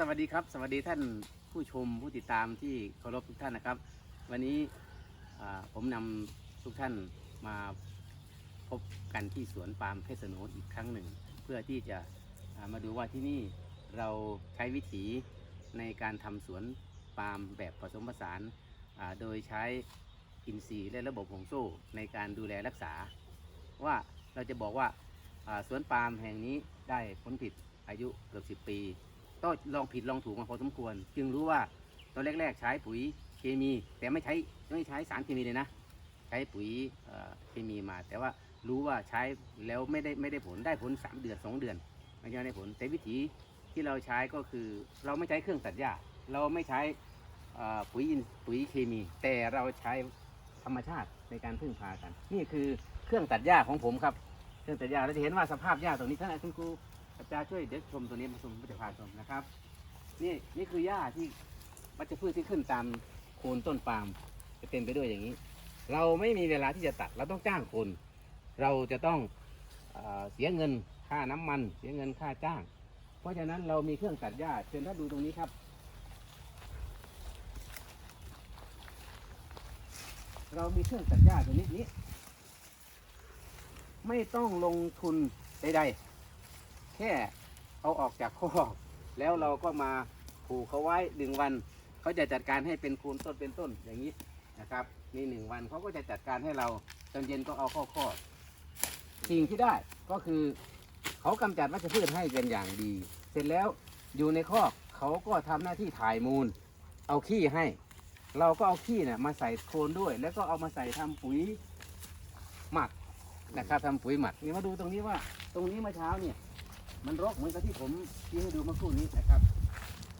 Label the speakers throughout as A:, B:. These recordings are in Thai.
A: สวัสดีครับ สวัสดีท่านผู้ชมผู้ติดตามที่เคารพทุกท่านนะครับ วันนี้ผมนำทุกท่านมาพบกันที่สวนปาล์มเพชรสโนอีกครั้งหนึ่ง เพื่อที่จะามาดูว่าที่นี่เราใช้วิถีในการทำสวนปาล์มแบบผสมผสานาโดยใช้อินทรีย์และระบบห่วงโซ่ในการดูแลรักษา ว่าเราจะบอกว่าอ่าสวนปาล์มแห่งนี้ได้ผลผลิตอายุเกือบ10 ปี ก็ลองผิดลองถูกมาพอสมควร จึงรู้ว่าตอนแรก ๆ ใช้ปุ๋ยเคมี แต่ไม่ใช้ไม่ใช้สารเคมีเลยนะ ใช้ปุ๋ยเเคมีมา แต่ว่ารู้ว่าใช้แล้วไม่ได้ไม่ได้ผลได้ผล 3 เดือน 2 เดือนไม่ใช่ได้ผล แต่วิธีที่เราใช้ก็คือเราไม่ใช้เครื่องตัดหญ้าเราไม่ใช้ปุ๋ยอินปุ๋ยเคมี แต่เราใช้ธรรมชาติในการพึ่งพากัน นี่คือเครื่องตัดหญ้าของผมครับ เครื่องตัดหญ้าเราจะเห็นว่าสภาพหญ้าตรงนี้ท่านคุณครู อาจารย์ช่วยเดี๋ยวชมตัวนี้มาชมพิจารณาชมนะครับ นี่นี่คือหญ้าที่วัชพืชที่ขึ้นตามโคนต้นปาล์มจะเต็มไปด้วยอย่างนี้ เราไม่มีเวลาที่จะตัดเราต้องจ้างคน เราจะต้องเออเสียเงินค่าน้ำมัน เสียเงินค่าจ้าง เพราะฉะนั้นเรามีเครื่องตัดหญ้าเชิญท่านดูตรงนี้ครับ เรามีเครื่องตัดหญ้าตัวนี้นี้ ไม่ต้องลงทุนใดๆ แค่เอาออกจากคอกแล้วเราก็มาผูกเขาไว้หนึ่งวันเขาจะจัดการให้เป็นคูณต้นเป็นต้นอย่างนี้นะครับนี่หนึ่งวันเขาก็จะจัดการให้เราตอนเย็นก็เอาเข้าคอกสิ่งที่ได้ก็คือเขากำจัดวัชพืชให้เป็นอย่างดี เสร็จแล้วอยู่ในคอกเขาก็ทำหน้าที่ถ่ายมูล เอาขี้ให้ เราก็เอาขี้เนี่ยมาใส่โคลนด้วย แล้วก็เอามาใส่ทำปุ๋ยหมักนะครับทำปุ๋ยหมักนี่มาดูตรงนี้ว่า ตรงนี้เมื่อเช้าเนี่ย มันรกเหมือนกับที่ผมชี้ให้ดูเมื่อครู่นี้นะครับ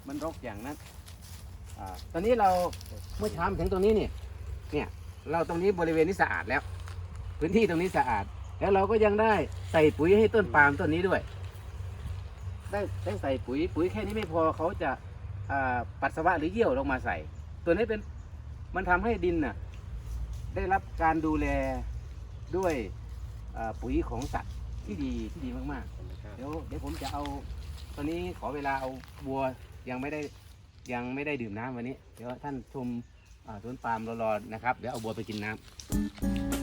A: มันรกอย่างนั้นอาตอนนี้เราเมื่อเช้ามาถึงตรงนี้เนี่ยเนี่ยเราตรงนี้บริเวณนี้สะอาดแล้ว พื้นที่ตรงนี้สะอาด แล้วเราก็ยังได้ใส่ปุ๋ยให้ต้นปาล์มต้นนี้ด้วย ได้ได้ใส่ปุ๋ยปุ๋ยแค่นี้ไม่พอเขาจะอ่าปัสสาวะหรือเยี่ยวลงมาใส่ ตัวนี้เป็นมันทำให้ดินน่ะได้รับการดูแลด้วยปุ๋ยของสัตว์ที่ดีที่ดีมากๆ เดี๋ยวเดี๋ยวผมจะเอา ตอนนี้ขอเวลาเอาวัวยังไม่ได้ยังไม่ได้ดื่มน้ำวันนี้ เดี๋ยวท่านชมอ่าสวนปาล์มรอๆนะครับ เดี๋ยวเอาวัวไปกินน้ำ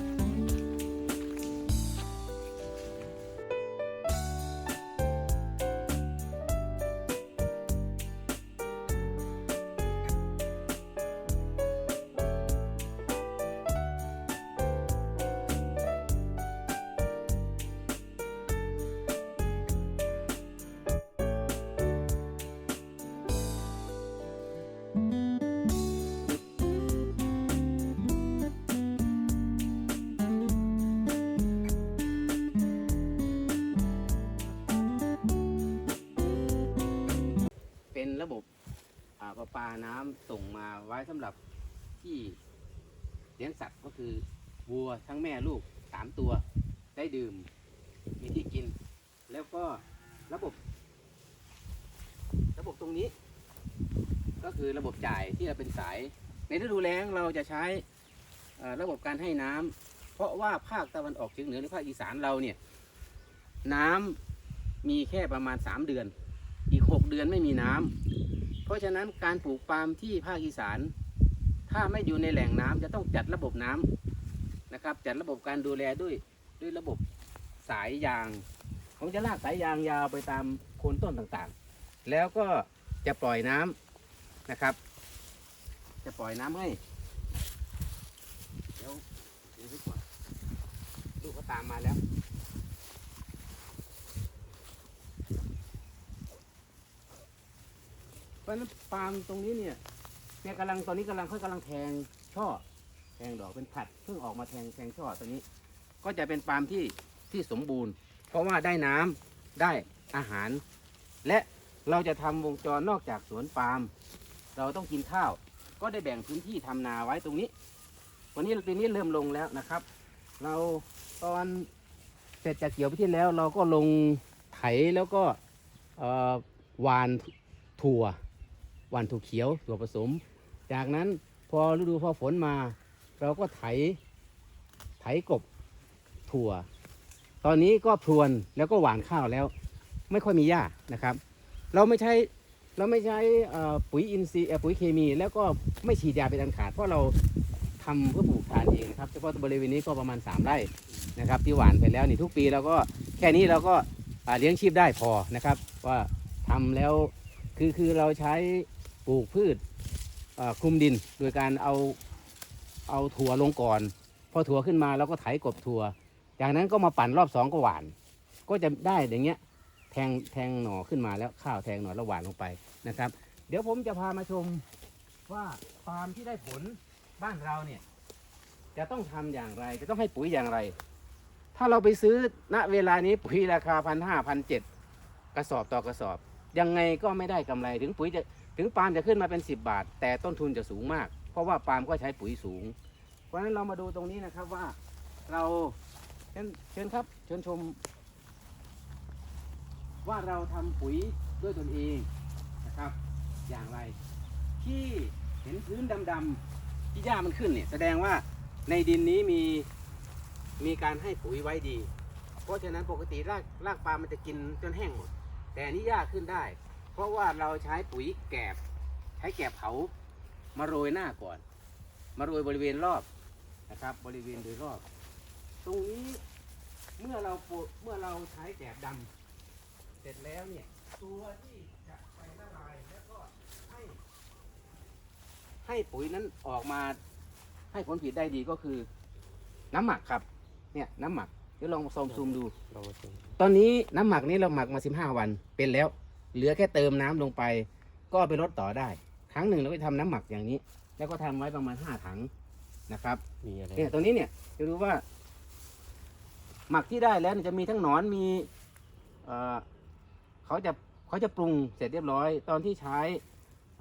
A: ประปาน้ำส่งมาไว้สำหรับที่เลี้ยงสัตว์ก็คือวัวทั้งแม่ลูกสามตัวได้ดื่ม มีที่กิน แล้วก็ระบบ ระบบตรงนี้ ก็คือระบบจ่ายที่เราเป็นสาย ในฤดูแล้งเราจะใช้ระบบการให้น้ำเพราะว่าภาคตะวันออกเฉียงเหนือหรือภาคอีสานเราเนี่ยน้ำมีแค่ประมาณ 3 เดือน อีก 6 เดือนไม่มีน้ำ เพราะฉะนั้นการปลูกปาล์มที่ภาคอีสาน ถ้าไม่อยู่ในแหล่งน้ำจะต้องจัดระบบน้ำนะครับ จัดระบบการดูแลด้วยด้วยระบบสายยางผมจะลากสายยางยาวไปตามโคนต้นต่างๆ แล้วก็จะปล่อยน้ำนะครับ จะปล่อยน้ำให้เดี๋ยวเดี๋ยวดูก่อนลูกก็ตามมาแล้ว เพราะฉะนั้นปาล์มตรงนี้เนี่ยเนี่ยกำลังตอนนี้กำลังเขากำลังแทงช่อ แทงดอกเป็นผัดเพิ่งออกมาแทงแทงช่อตัวนี้ ก็จะเป็นปาล์มที่ที่สมบูรณ์ เพราะว่าได้น้ำได้อาหาร และเราจะทำวงจรนอกจากสวนปาล์มเราต้องกินข้าว ก็ได้แบ่งพื้นที่ทำนาไว้ตรงนี้ วันนี้ปีนี้เริ่มลงแล้วนะครับ เราตอนเสร็จจากเกี่ยวไปที่แล้ว เราก็ลงไถแล้วก็หวานถั่ว หวานถั่วเขียวถั่วผสม จากนั้นพอฤดูพอฝนมา เราก็ไถไถกบถั่ว ตอนนี้ก็พรวนแล้วก็หวานข้าวแล้ว ไม่ค่อยมีหญ้านะครับ เราไม่ใช้เราไม่ใช่ปุ๋ยอินทรีย์ปุ๋ยเคมี แล้วก็ไม่ฉีดยาเป็นอันขาดเพราะเราทำเพื่อปลูกทานเองนะครับเฉพาะบริเวณนี้ก็ประมาณ 3 ไร่นะครับ ที่หวานไปแล้วนี่ทุกปีเราก็แค่นี้เราก็เลี้ยงชีพได้พอนะครับ ว่าทำแล้วคือคือเราใช้ ปลูกพืชคลุมดิน โดยการเอาเอาถั่วลงก่อน พอถั่วขึ้นมาเราก็ไถกบถั่ว จากนั้นก็มาปั่นรอบสองก็หวาน ก็จะได้อย่างเงี้ยแทงแทงหน่อขึ้นมาแล้วข้าวแทงหน่อแล้วหวานลงไปนะครับ เดี๋ยวผมจะพามาชมว่าปาล์มที่ได้ผลบ้านเราเนี่ยจะต้องทำอย่างไร จะต้องให้ปุ๋ยอย่างไร ถ้าเราไปซื้อณเวลานี้ปุ๋ยราคาพันห้าพันเจ็ดกระสอบต่อกระสอบ ยังไงก็ไม่ได้กำไรถึงปุ๋ยจะ ถึงปาล์มจะขึ้นมาเป็น 10 บาท แต่ต้นทุนจะสูงมาก เพราะว่าปาล์มก็ใช้ปุ๋ยสูง เพราะฉะนั้นเรามาดูตรงนี้นะครับว่าเราเชิญเชิญครับเชิญชม ว่าเราทำปุ๋ยด้วยตนเองนะครับ อย่างไร ที่เห็นพื้นดำๆที่หญ้ามันขึ้นเนี่ยแสดงว่าในดินนี้มีมีการให้ปุ๋ยไว้ดี เพราะฉะนั้นปกติรากรากปาล์มมันจะกินจนแห้งหมด แต่นนี้หญ้าขึ้นได้ เพราะว่าเราใช้ปุ๋ยแกบใช้แกบเผามาโรยหน้าก่อน มาโรยบริเวณรอบนะครับ บริเวณโดยรอบ ตรงนี้เมื่อเราปลูกเมื่อเราใช้แกบดำเสร็จแล้วเนี่ยตัวที่จะไปละลายแล้วก็ให้ ให้ปุ๋ยนั้นออกมาให้ผลผลิตได้ดีก็คือ น้ำหมักครับ เนี่ยน้ำหมักเดี๋ยวลองซมซูมดู
B: ลองมาชม
A: ตอนนี้น้ำหมักนี้เราหมักมา15วันเป็นแล้ว เหลือแค่เติมน้ำลงไป ก็เอาไปลดต่อได้ ครั้งหนึ่งเราก็ทำน้ำหมักอย่างนี้ แล้วก็ทำไว้ประมาณ5ถังนะครับ
B: มีอะไร
A: เนี่ยตรงนี้เนี่ยจะรู้ว่า หมักที่ได้แล้วเนี่ยจะมีทั้งหนอนมีเอ่อเขาจะเขาจะปรุงเสร็จเรียบร้อย ตอนที่ใช้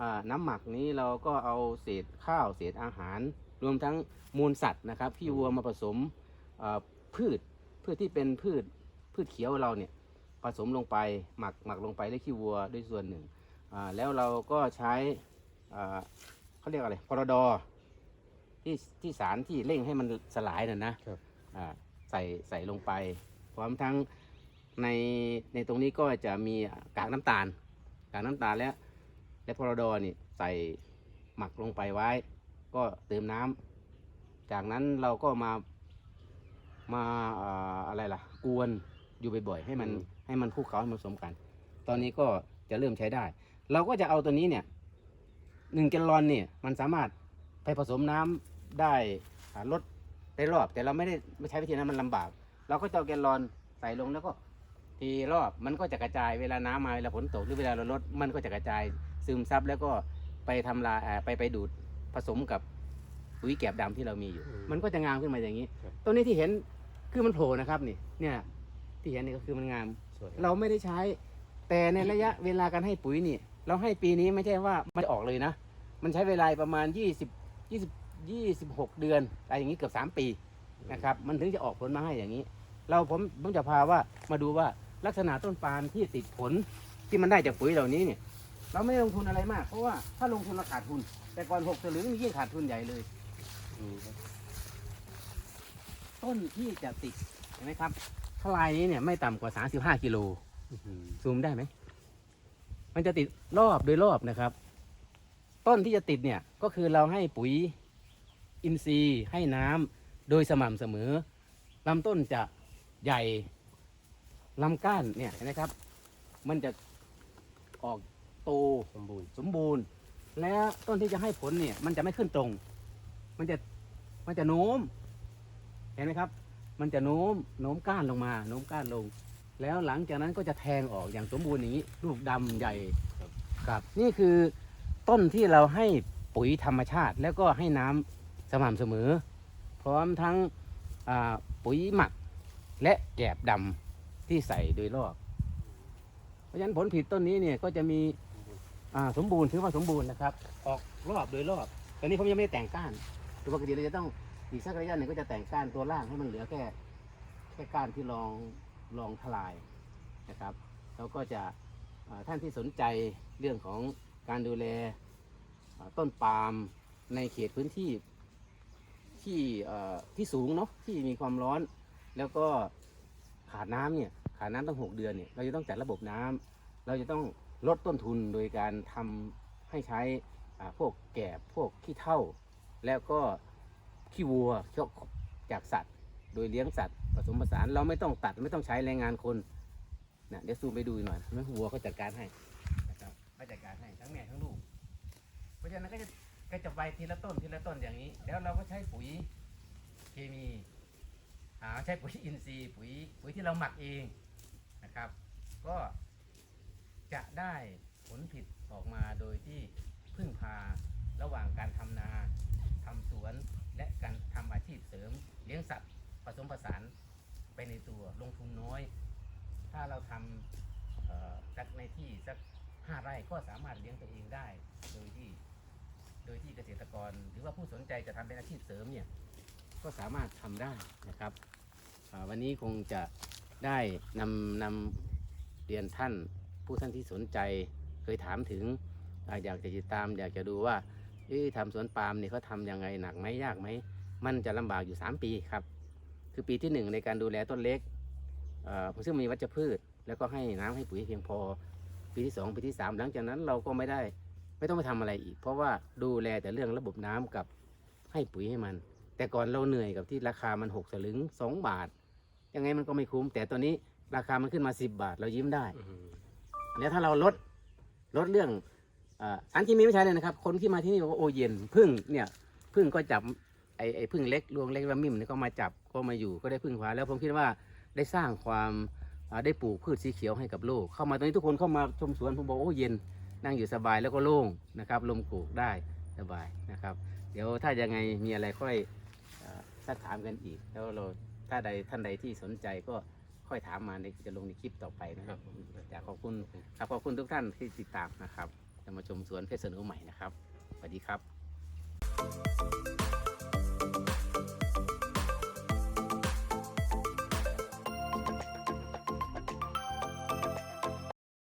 A: อ่าน้ำหมักนี้เราก็เอาเศษข้าวเศษอาหาร รวมทั้งมูลสัตว์นะครับขี้วัวมาผสมอ่าพืชพืชที่เป็นพืชพืชเขียวเราเนี่ย ผสมลงไปหมักหมักลงไปด้วยขี้วัวด้วยส่วนหนึ่งอ่าแล้วเราก็ใช้อ่าเขาเรียกอะไรพรดที่ที่สารที่เร่งให้มันสลายน่ะนะครับอ่าใส่ใส่ลงไป พร้อมทั้งในในตรงนี้ก็จะมีกากน้ำตาล กากน้ำตาลและและพรดนี่ใส่หมักลงไปไว้ ก็เติมน้ำจากนั้นเราก็มามาอ่าอะไรล่ะ กวนอยู่บ่อยๆให้มัน ให้มันคลุกเคล้าให้มันผสมกัน ตอนนี้ก็จะเริ่มใช้ได้ เราก็จะเอาตัวนี้เนี่ยหนึ่งแกลลอนเนี่ยมันสามารถไปผสมน้ำได้อ่าลดได้รอบ แต่เราไม่ได้ไม่ใช้วิธีนั้นมันลำบาก เราก็จะเอาแกลลอนใส่ลงแล้วก็ทีรอบมันก็จะกระจายเวลาน้ำมาเวลาฝนตกหรือเวลาเราลดมันก็จะกระจายซึมซับแล้วก็ไปทำลายอ่าไปไปดูดผสมกับปุ๋ยแกบดำที่เรามีอยู่ มันก็จะงามขึ้นมาอย่างนี้ ตัวนี้ที่เห็นคือมันโผล่นะครับนี่เนี่ยที่เห็นนี่ก็คือมันงาม
B: สวย
A: เราไม่ได้ใช้ แต่ในระยะเวลาการให้ปุ๋ยนี่ เราให้ปีนี้ไม่ใช่ว่ามันออกเลยนะ มันใช้เวลาประมาณ 20 20 26 เดือนอะไรอย่างนี้เกือบ 3 ปีนะครับ มันถึงจะออกผลมาให้อย่างนี้ เราผมผมจะพาว่ามาดูว่าลักษณะต้นปาล์มที่ติดผลที่มันได้จากปุ๋ยเหล่านี้เนี่ย เราไม่ลงทุนอะไรมาก เพราะว่าถ้าลงทุนเราขาดทุน แต่ก่อนหกสลึงนี่ยิ่งขาดทุนใหญ่เลยต้นที่จะติดเห็นไหมครับ ทลายนี้เนี่ยไม่ต่ำกว่า 35กิโล
B: อื้อหือ
A: ซูมได้ไหม มันจะติดรอบโดยรอบนะครับ ต้นที่จะติดเนี่ยก็คือเราให้ปุ๋ยอินทรีย์ให้น้ำโดยสม่ำเสมอลำต้นจะใหญ่ลำก้านเนี่ยเห็นไหมครับ มันจะออกโต
B: สมบูรณ์
A: สมบูรณ์ และต้นที่จะให้ผลเนี่ย มันจะไม่ขึ้นตรง มันจะมันจะโน้ม เห็นไหมครับ มันจะโน้มโน้มก้านลงมา โน้มก้านลง แล้วหลังจากนั้นก็จะแทงออกอย่างสมบูรณ์อย่างนี้ ลูกดำใหญ่ครับ นี่คือต้นที่เราให้ปุ๋ยธรรมชาติ แล้วก็ให้น้ำสม่ำเสมอ พร้อมทั้งอ่าปุ๋ยหมักและแกบดำที่ใส่โดยรอบ เพราะฉะนั้นผลผลิตต้นนี้เนี่ยก็จะมีอ่าสมบูรณ์ถือว่าสมบูรณ์นะครับ ออกรอบโดยรอบตอนนี้ผมยังไม่ได้แต่งก้านโดยปกติเราจะต้อง อีกสักระยะหนึ่งก็จะแต่งก้านตัวล่างให้มันเหลือแค่แค่ก้านที่รองรองทลายนะครับแล้วก็จะท่านที่สนใจเรื่องของการดูแลต้นปาล์มในเขตพื้นที่ที่ที่สูงเนาะที่มีความร้อน แล้วก็ขาดน้ำเนี่ยขาดน้ำตั้งหกเดือนเนี่ยเราจะต้องจัดระบบน้ำเราจะต้องลดต้นทุนโดยการทำให้ใช้พวกแกบพวกขี้เถ้าแล้วก็ ขี้วัวจากสัตว์ โดยเลี้ยงสัตว์ผสมผสานเราไม่ต้องตัดไม่ต้องใช้แรงงานคนนะเดี๋ยวซูมไปดูหน่อยนะวัวก็จัดการให้นะครับก็จัดการให้ทั้งแม่ทั้งลูก เพราะฉะนั้นก็จะก็จะไปทีละต้นทีละต้นอย่างนี้ แล้วเราก็ใช้ปุ๋ยเคมีอ่าใช้ปุ๋ยอินทรีย์ปุ๋ยปุ๋ยที่เราหมักเองนะครับ ก็จะได้ผลผลิตออกมาโดยที่พึ่งพาระหว่างการทำนาทำสวน และการทำอาชีพเสริมเลี้ยงสัตว์ผสมผสานไปในตัวลงทุนน้อย ถ้าเราทำสักในที่สักห้าไร่ก็สามารถเลี้ยงตัวเองได้ โดยที่โดยที่เกษตรกรหรือว่าผู้สนใจจะทำเป็นอาชีพเสริมเนี่ยก็สามารถทำได้นะครับ วันนี้คงจะได้นำนำเรียนท่านผู้ท่านที่สนใจเคยถามถึงออยากจะติดตาม อยากจะดูว่า เอ๊ะทำสวนปาล์มเนี่ยเขาทำยังไงหนักไหมยากไหม มันจะลำบากอยู่ 3 ปีครับ คือปีที่ 1 ในการดูแลต้นเล็กเอ่อซึ่งมีวัชพืช แล้วก็ให้น้ำให้ปุ๋ยเพียงพอ ปีที่ 2 ปีที่ 3 หลังจากนั้นเราก็ไม่ได้ไม่ต้องไปทำอะไรอีก เพราะว่าดูแลแต่เรื่องระบบน้ำกับให้ปุ๋ยให้มัน แต่ก่อนเราเหนื่อยกับที่ราคามัน6สลึง 2 บาท ยังไงมันก็ไม่คุ้ม แต่ตอนนี้ราคามันขึ้นมา 10 บาทเรายิ้มได้
B: อืม
A: แล้วถ้าเราลดลดเรื่องเอ่อ สารเคมีไม่ใช้เลยนะครับ คนที่มาที่นี่บอกว่าโอเย็นพึ่งเนี่ยพึ่งก็จับไอ้ไอ้พึ่งเล็กรวงเล็กระมิมเนี่ยก็มาจับก็มาอยู่ก็ได้พึ่งพาแล้วผมคิดว่าได้สร้างความได้ปลูกพืชสีเขียวให้กับโลก เข้ามาตรงนี้ทุกคนเข้ามาชมสวนผมบอกโอ้เย็นนั่งอยู่สบายแล้วก็โล่งนะครับลมปลูกได้สบายนะครับ เดี๋ยวถ้ายังไงมีอะไรค่อยสักถามกันอีก แล้วเราถ้าใดท่านใดที่สนใจก็ค่อยถามมาในจะลงในคลิปต่อไปนะครับอยากขอบคุณครับขอบคุณทุกท่านที่ติดตามนะครับ จะมาชมสวนเพชรสนุใหม่นะครับสวัสดีครับ